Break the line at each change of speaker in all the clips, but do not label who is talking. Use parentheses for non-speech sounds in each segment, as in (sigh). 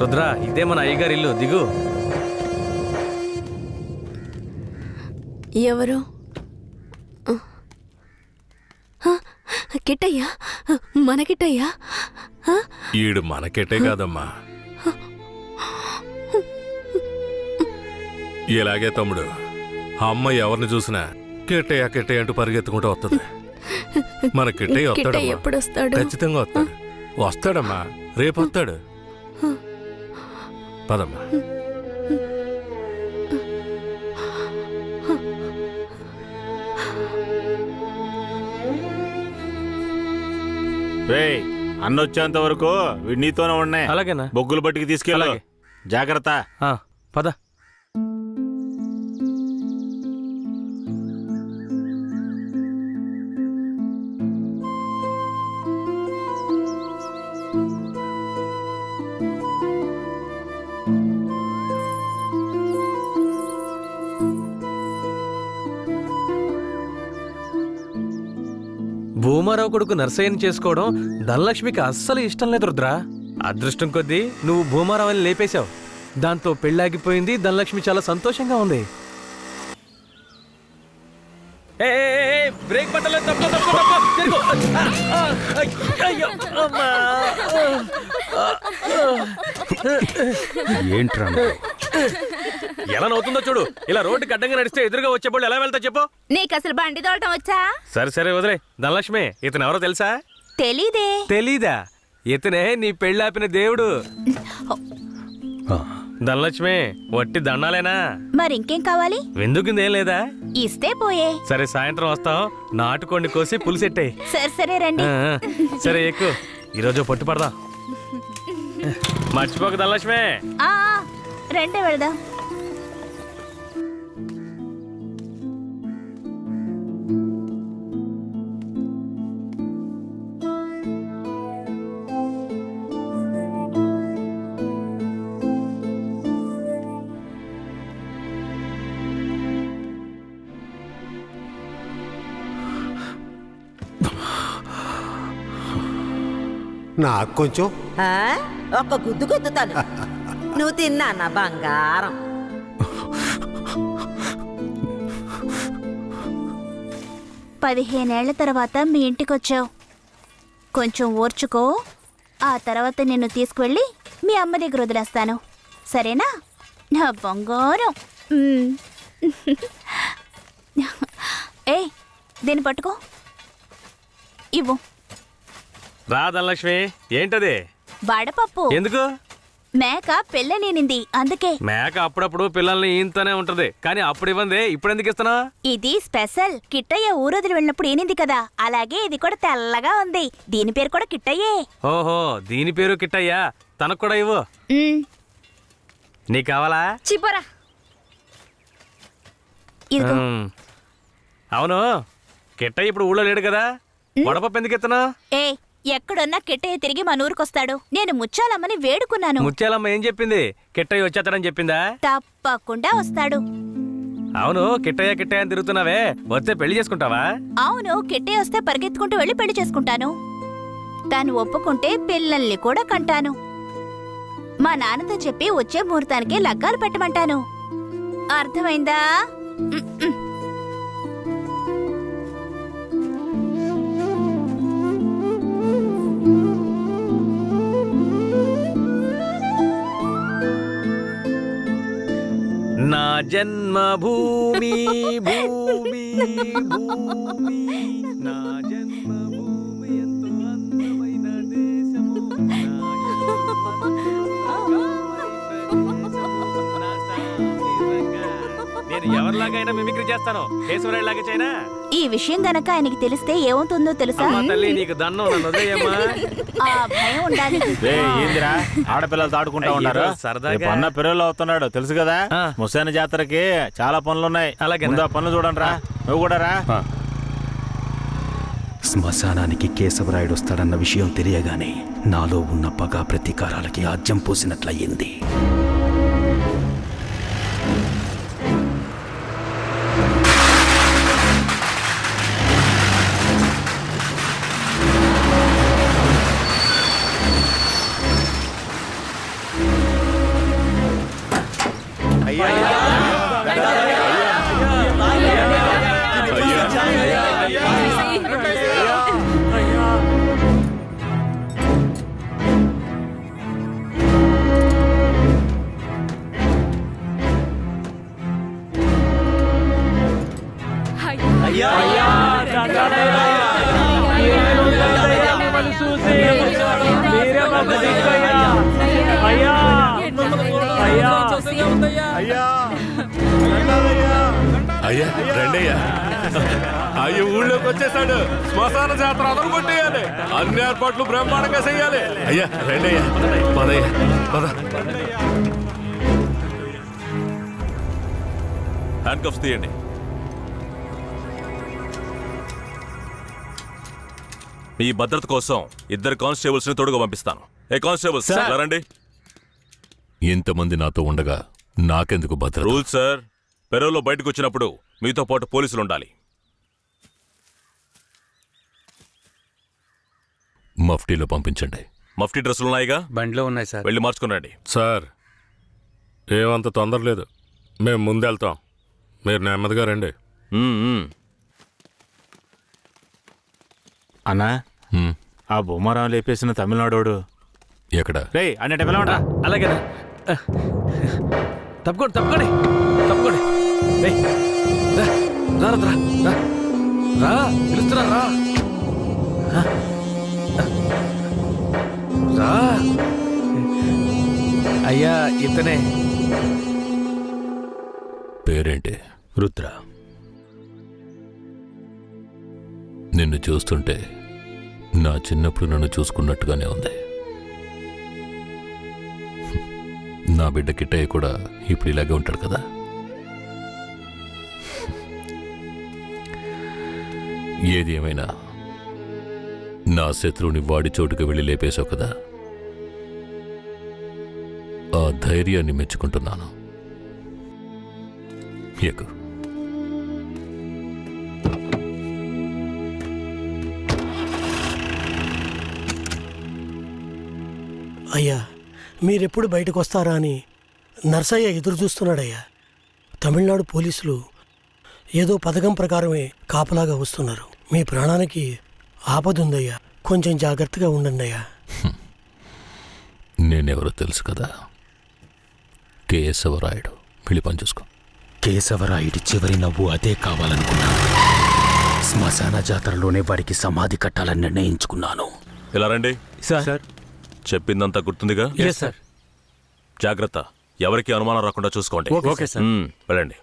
రుద్ర ఇదే మన అయ్యగారి ఇల్లు. దిగు.
ఎవరు? ఆ, కిట్టయ్యా? మన కిట్టయ్యా?
ఈడు మనకెటే కాదమ్మా. ఇలాగే తమ్ముడు అమ్మ ఎవరిని చూసినా కిట్టయ్య కిట్టయ్య అంటూ పరిగెత్తుకుంటూ వస్తుంది మన కిట్టయ్య
కిట్టయ్య
వస్తాడమ్మా
ఎప్పుడు వస్తాడు
ఖచ్చితంగా వస్తాడు. వస్తాడమ్మా. రేపు వస్తాడు. పదమ్మా.
రేయ్ అన్న వచ్చేంత వరకు వీడు నీతోనే ఉన్నాయి
అలాగేనా?
బొగ్గులు బట్టికి తీసుకెళ్ళు.
అలాగే.
జాగ్రత్త.
పద. భూమారావు కొడుకు నర్సయ్యని చేసుకోవడం ధనలక్ష్మికి అస్సలు ఇష్టం లేదు రుద్ర. అదృష్టం కొద్దీ నువ్వు భూమారావుని లేపేశావు. దాంతో పెళ్ళాగిపోయింది ధనలక్ష్మి చాలా సంతోషంగా ఉంది. బ్రేక్.
ఏంట్రా
ఎలా నవ్వుతుందో చూడు. ఇలా రోడ్డుకి అడ్డంగా నడిస్తే ఎదురుగా వచ్చేప్పుడు ఎలా వెళ్తా చెప్పు.
నీకు అసలు బండి తోడటం వచ్చా?
సరే సరే వదిలే. ధనలక్ష్మి ఇతను ఎవరో తెలుసా?
తెలీదే.
తెలీదా? ఇతనే నీ పెళ్ళాపిన దేవుడు. ధనలక్ష్మి వట్టి దండాలేనా?
మరి ఇంకేం కావాలి?
విందుకుందేం లేదా?
ఇస్తే పోయే.
సరే సాయంత్రం వస్తాం. నాటుకోండి కోసి పులిసెట్టాయి.
సరే సరే రండి.
సరే ఎక్కువ ఈరోజు పట్టు పడదాం. మర్చిపోక ధనలక్ష్మి.
రండి వెళదాం.
నాకు కొంచెం.
ఆ? ఒక్క గుద్దు గుద్దుతాను (laughs) నువ్వు తిన్నా నా బంగారం.
పదిహేనేళ్ళ తర్వాత మీ ఇంటికొచ్చావు. కొంచెం ఓర్చుకో ఆ తర్వాత నిన్ను తీసుకువెళ్ళి మీ అమ్మ దగ్గర వదిలేస్తాను. సరేనా? నా బంగారం. ఏయ్ దీన్ని పట్టుకో. ఇవ్వు.
రా ధనలక్ష్మి ఏంటది?
వడపప్పు.
ఎందుకు?
మేక పెళ్ళనేనింది అందుకే.
మేక అప్పుడప్పుడు పిల్లల్ని ఈంతోనే ఉంటది. కానీ అప్పుడు ఇవ్వండి ఇప్పుడు ఎందుకు ఇస్తున్నా?
ఇది స్పెషల్. కిట్టయ్య ఊరొదిలి వెళ్ళినప్పుడు ఏనింది కదా? అలాగే ఇది కూడా తెల్లగా ఉంది. దీని పేరు కూడా కిట్టయ్యే.
ఓహో దీని పేరు కిట్టయ్యా. తనకు కూడా ఇవ్వు. నీకు కావాలా?
చిపోరా.
అవును. కిట్టయ్య ఇప్పుడు ఊళ్ళో లేడు కదా? వడపప్పు ఎందుకు ఎత్తనా
ఏ ఎక్కడున్నా కిట్టయ్య తిరిగి మన ఊరికొస్తాడు. నేను ముచ్చాలమ్మని వేడుకున్నాను.
ముత్యాలమ్మ ఏం చెప్పింది? కిట్టయ్య వచ్చేస్తాడని చెప్పిందా?
తప్పకుండా వస్తాడు.
అవును కిట్టయ్య కిట్టయ్య అని తిరుగుతున్నావే. వస్తే పెళ్ళి చేసుకుంటావా?
అవును కిట్టయ్య వస్తే పరిగెత్తుకుంటూ వెళ్ళి పెళ్ళి చేసుకుంటాను. తాను ఒప్పుకుంటే పిల్లల్ని కూడా కంటాను. మా నాన్నతో చెప్పి వచ్చే ముహూర్తానికి లగ్గాలు పెట్టమంటాను. అర్థమైందా?
జన్మ భూమి భూమి. భూమి నా జన్మ భూమి ఎంతో అందమైన దేశము. నేను ఎవరిలాగైనా మిమిక్రీ చేస్తాను. కేశవరాయులాగా చైనా
ఈ విషయం గనక ఆయనకి తెలిస్తే ఏమవుతుందో తెలుసా?
అమ్మా తల్లి నీకు దన్నం నన్ను వదిలేయమ్మా.
ఆ భయం ఉండాలి.
రే ఏందిరా? ఆడపిల్లలు ఆడుకుంటా
అయ్యో,
ఉన్నారు.
సరదాగా.
రేపు అన్న పిల్లలు అవుతున్నాడు తెలుసు కదా?
ఆ.
ముసాని జాతరకి చాలా పనులు ఉన్నాయి
అలాగేనా?
ముందు ఆ పనులు చూడండి రా. నువ్వు కూడా రా.
శ్మశానానికి కేశవరాయుడు వస్తాడన్న విషయం తెలియగానే నాలో ఉన్న పగ ప్రతీకారాలకి ఆజ్యం పోసినట్లయింది.
అయ్యా రెండయ్యా. అయ్యి ఊళ్ళోకి వచ్చేసాడు. శ్మశాన జాతర అదరు కొట్టేయాలి. అన్ని ఏర్పాట్లు బ్రహ్మాండంగా చెయ్యాలి అయ్యా రెండయ్యా. పదయ్యా పద. హ్యాండ్ కప్స్ తీయండి. మీ భద్రత కోసం ఇద్దరు కానిస్టేబుల్స్ని తోడుగా పంపిస్తాను. ఏ కానిస్టేబుల్స్? రండి ఇంతమంది నాతో ఉండగా నాకెందుకు భద్రత? Rule sir. పెరోలో బయటకు వచ్చినప్పుడు మీతో పాటు పోలీసులు ఉండాలి. మఫ్టీలో పంపించండి. మఫ్టీ డ్రెస్సులు ఉన్నాయిగా?
బండిలో ఉన్నాయి సార్.
వెళ్ళి మార్చుకురండి
సార్ ఏమంత తొందర లేదు మేము ముందెళ్తాం. మీరు నెమ్మదిగా రండి
మ్మ్, మ్మ్.
అన్నా. ఆ బొమ్మరాం లేపేసిన తమిళనాడోడు
ఎక్కడ
రే అన్నట్టు పిలవండి
అలాగేనా ఆ. తప్పుకోండి తప్పుకోండి తప్పుకోండి ఏయ్, రా, రా, రా, రా. రా పిలుస్తున్నా రా ఆ. రా అయ్యా ఇతనే
పేరేంటి
రుద్ర
నిన్ను చూస్తుంటే నా చిన్నప్పుడు నన్ను చూసుకున్నట్టుగానే ఉంది. నా బిడ్డ కిట్టయ్య కూడా ఇప్పుడు ఇలాగే ఉంటాడు కదా? ఏది ఏమైనా నా శత్రువుని వాడి చోటుకు వెళ్ళి లేపేశావు కదా? ఆ ధైర్యాన్ని మెచ్చుకుంటున్నాను. ఎక్కువ
అయ్యా మీరెప్పుడు బయటకు వస్తారా అని నర్సయ్య ఎదురు చూస్తున్నాడయ్యా తమిళనాడు పోలీసులు ఏదో పథకం ప్రకారమే కాపలాగా వస్తున్నారు. మీ ప్రాణానికి ఆపదుందయ్యా. కొంచెం జాగ్రత్తగా ఉండండి అయ్యా (laughs)
నేనెవరో తెలుసు కదా? కేశవరాయుడు. వెళ్ళి పని చూసుకో.
కేశవరాయుడి చివరి నవ్వు అదే కావాలనుకున్నాను. శ్మశాన జాతరలోనే వాడికి సమాధి కట్టాలని నిర్ణయించుకున్నాను.
ఇలా రండి.
సార్
చెప్పిందంతా గుర్తుందిగా?
ఎస్ సార్
జాగ్రత్త. ఎవరికి అనుమానం రాకుండా చూసుకోండి.
ఓకే సార్
వెళ్ళండి.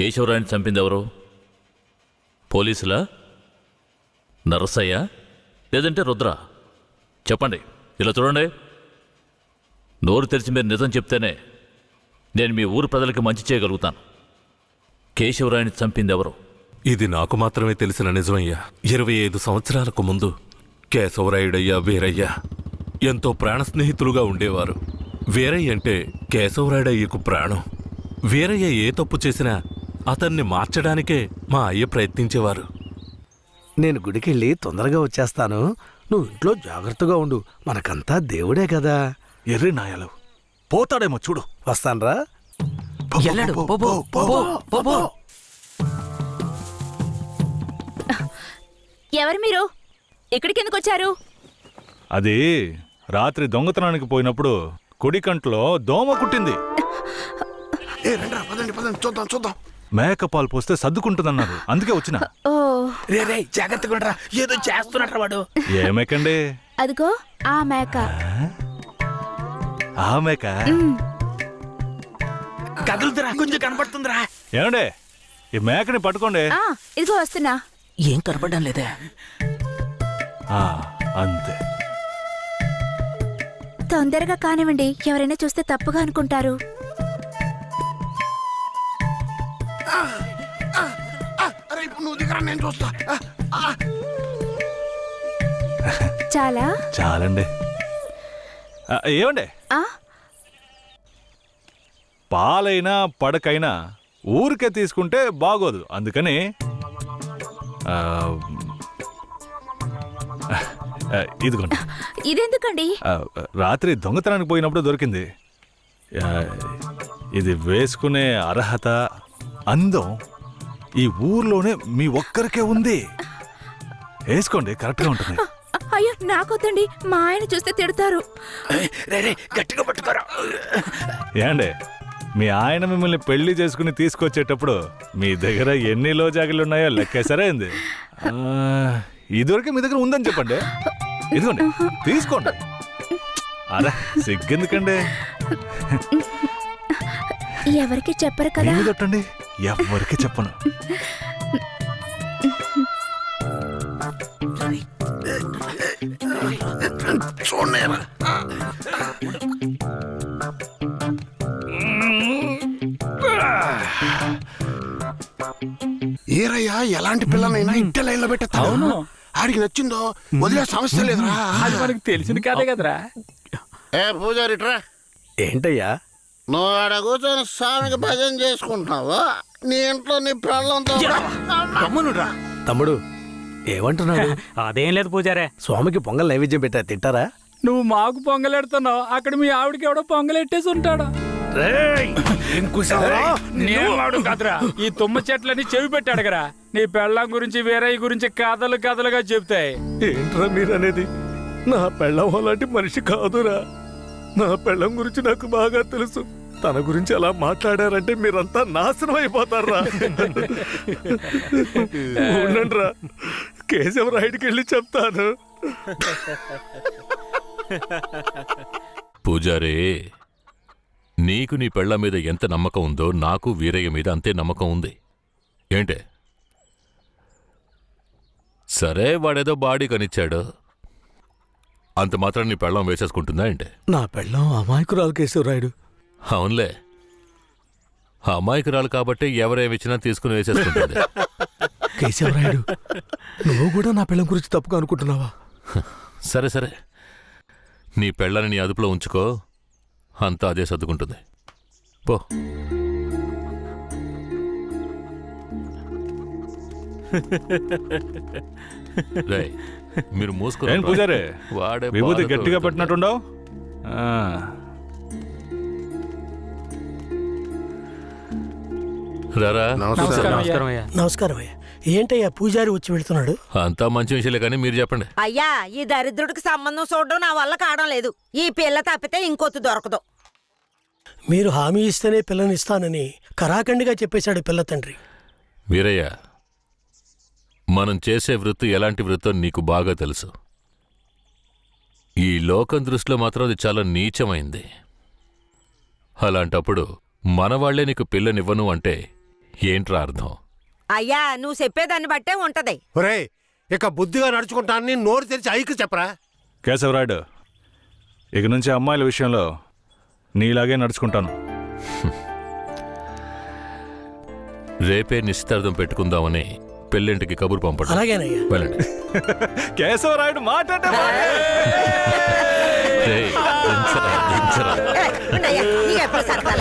కేశవరాయని చంపింది ఎవరు పోలీసులా? నరసయ్య? లేదంటే రుద్ర? చెప్పండి ఇలా చూడండి. నోరు తెరిచి మీరు నిజం చెప్తేనే నేను మీ ఊరు ప్రజలకి మంచి చేయగలుగుతాను. కేశవరాయని చంపింది ఎవరు
ఇది నాకు మాత్రమే తెలిసిన నిజమయ్యా. ఇరవై ఐదు సంవత్సరాలకు ముందు కేశవరాయుడయ్యా వీరయ్య ఎంతో ప్రాణ స్నేహితులుగా ఉండేవారు. వీరయ్య అంటే కేశవరాయుడయ్యకు ప్రాణం. వీరయ్య ఏ తప్పు చేసినా అతన్ని మార్చడానికే మా అయ్య ప్రయత్నించేవారు.
నేను గుడికెళ్ళి తొందరగా వచ్చేస్తాను. నువ్వు ఇంట్లో జాగ్రత్తగా ఉండు. మనకంతా దేవుడే కదా.
ఎర్రి నాయాలు. పోతాడేమో చూడు.
వస్తానరా.
వెళ్ళాడు పో, పో, పో, పో, పో.
ఎవరు మీరు? ఇక్కడికి ఎందుకు వచ్చారు?
అది రాత్రి దొంగతనానికి పోయినప్పుడు కుడి కంట్లో దోమ కుట్టింది.
ఏ రండిరా పదండి పదండి. చూద్దాం చూద్దాం.
మేకపాలు పోస్తే సర్దుకుంటుందన్నారు. అందుకే వచ్చిన.
ఓ.
రే రే జాగ్రత్తగా ఉండరా. ఏదో చేస్తున్నట్రా వాడు.
ఏమేకండి
అదిగో ఆ మేక.
ఆ? మేక?
కదులుతురా కొంచెం కనపడుతుందిరా.
ఏమండే? ఈ మేకని పట్టుకోండి.
ఆ ఇదిగో వస్తున్నా.
ఏం కనపడడం లేదే.
ఆ, అంతే.
తొందరగా కానివ్వండి ఎవరైనా చూస్తే తప్పుగా అనుకుంటారు.
నేను చూస్తా?
చాలా?
చాలండి. ఆ, ఏమండే?
ఆ?
పాలైనా పడకైనా ఊరికే తీసుకుంటే బాగోదు. అందుకని ఆ, ఆ, ఇదిగోండి.
ఇదెందుకండి?
ఆ, రాత్రి దొంగతనానికి పోయినప్పుడు దొరికింది. ఆ, ఇది వేసుకునే అర్హత అందం. ఈ ఊర్లోనే మీ ఒక్కరికే ఉంది. వేసుకోండి కరెక్ట్గా ఉంటుంది.
అ- అయ్యో నాకొద్దండి. మా ఆయన చూస్తే తిడతారు.
గట్టిగా పట్టుకోరా.
ఏండే మీ ఆయన మిమ్మల్ని పెళ్ళి చేసుకుని తీసుకొచ్చేటప్పుడు మీ దగ్గర ఎన్ని లోజాగిలు ఉన్నాయో లెక్కేసరే ఏంది? ఆ, ఇదివరకే మీ దగ్గర ఉందని చెప్పండి. ఇదిగోండి తీసుకోండి. అరే సిగ్గెందుకండి?
ఎవరికి చెప్పరు కదా.
ఏమి తట్టండి ఎవరికి చెప్పను.
ఏరయ్యా ఎలాంటి పిల్లనైనా ఇంటి లైన్లో పెట్టేస్తాను ఆడికి నచ్చిందో వదిలే సమస్య లేదురా.
అది మనకు తెలిసిన కదే కదరా.
ఏ పూజారి ఇట్రా.
ఏంటయ్యా?
నువ్వు ఆడ కూర్చొని స్వామికి భజన చేసుకుంటున్నావు? నీ ఇంట్లో నీ పిల్లలతో
తమ్ముడు ఏమంటున్నాడు? (laughs)
అదేం లేదు పూజారే.
స్వామికి పొంగల్ నైవేద్యం పెట్టా తింటారా?
నువ్వు మాకు పొంగలెడుతున్నావు అక్కడ మీ ఆవిడకి ఎవడో పొంగలెట్టేసి ఉంటాడు? ఈ తుమ్మ చెట్లని చెవి పెట్టాడు కదా నీ పెళ్ళం గురించి వేరే గురించి కథలు కథలుగా చెప్తాయి
ఏంట్రా మీరనేది? నా పెళ్ళం అలాంటి మనిషి కాదురా. నా పెళ్ళం గురించి నాకు బాగా తెలుసు. తన గురించి అలా మాట్లాడారంటే మీరంతా నాశనం అయిపోతారా ఉండండిరా. కేశవరాయుడికి వెళ్ళి చెప్తాను.
పూజారే నీకు నీ పెళ్ళ మీద ఎంత నమ్మకం ఉందో నాకు వీరయ్య మీద అంతే నమ్మకం ఉంది. ఏంటే? సరే వాడేదో బాడీ కనిచ్చాడు. అంత మాత్రం నీ పెళ్ళం వేసేసుకుంటుందా ఏంటే?
నా పెళ్ళం అమాయకురాలు కేశవరాయుడు.
అవునులే. అమాయకురాలు కాబట్టి ఎవరేమిచ్చినా తీసుకుని వేసేసుకుంటుంది. (laughs)
కేశవరాయుడు నువ్వు కూడా నా పెళ్ళం గురించి తప్పుగా అనుకుంటున్నావా? (laughs)
సరే సరే. నీ పెళ్ళని నీ అదుపులో ఉంచుకో. అంతా అదే సర్దుకుంటుంది. పో. (laughs) రేయ్, మీరు మూసుకుని
ఏం పూజారే?
వాడే
విభూతి గట్టిగా. పెట్టినట్టుండవు?
రారా?
నమస్కారం అయ్యా.
నమస్కారం అయ్యా. ఏంటయ్యా పూజారి వచ్చి వెళ్తున్నాడు?
అంతా మంచి విషయాలే కానీ మీరు చెప్పండి.
అయ్యా ఈ దరిద్రుడికి సంబంధం చూడడం నా వల్ల కావడం లేదు. ఈ పిల్ల తప్పితే ఇంకొత్తు దొరకదు.
మీరు హామీ ఇస్తేనే పిల్లనిస్తానని కరాఖండిగా చెప్పేశాడు పిల్ల తండ్రి.
వీరయ్య మనం చేసే వృత్తి ఎలాంటి వృత్తో నీకు బాగా తెలుసు. ఈ లోకం దృష్టిలో మాత్రం అది చాలా నీచమైంది. అలాంటప్పుడు మన వాళ్ళే నీకు పిల్లనివ్వను అంటే ఏంట్రా అర్థం?
అయ్యా నువ్వు చెప్పేదాన్ని బట్టే ఉంటది.
ఒరే ఇక బుద్ధిగా నడుచుకుంటానని నోరు తెరిచి ఐకి చెప్పరా?
కేశవరాయుడు ఇక నుంచి అమ్మాయిల విషయంలో నీలాగే నడుచుకుంటాను. (laughs)
రేపే నిశ్చితార్థం పెట్టుకుందామని పెళ్ళింటికి కబురు పంపడం.
అలాగేనయ్యా.
వెళ్ళండి. (laughs)
కేశవరాయుడు మాట్లాడే
రేయ్, దించరా, దించరా.
ఏ, ఉండయ్యా, నీకు ఎప్పుడు సరదాలే.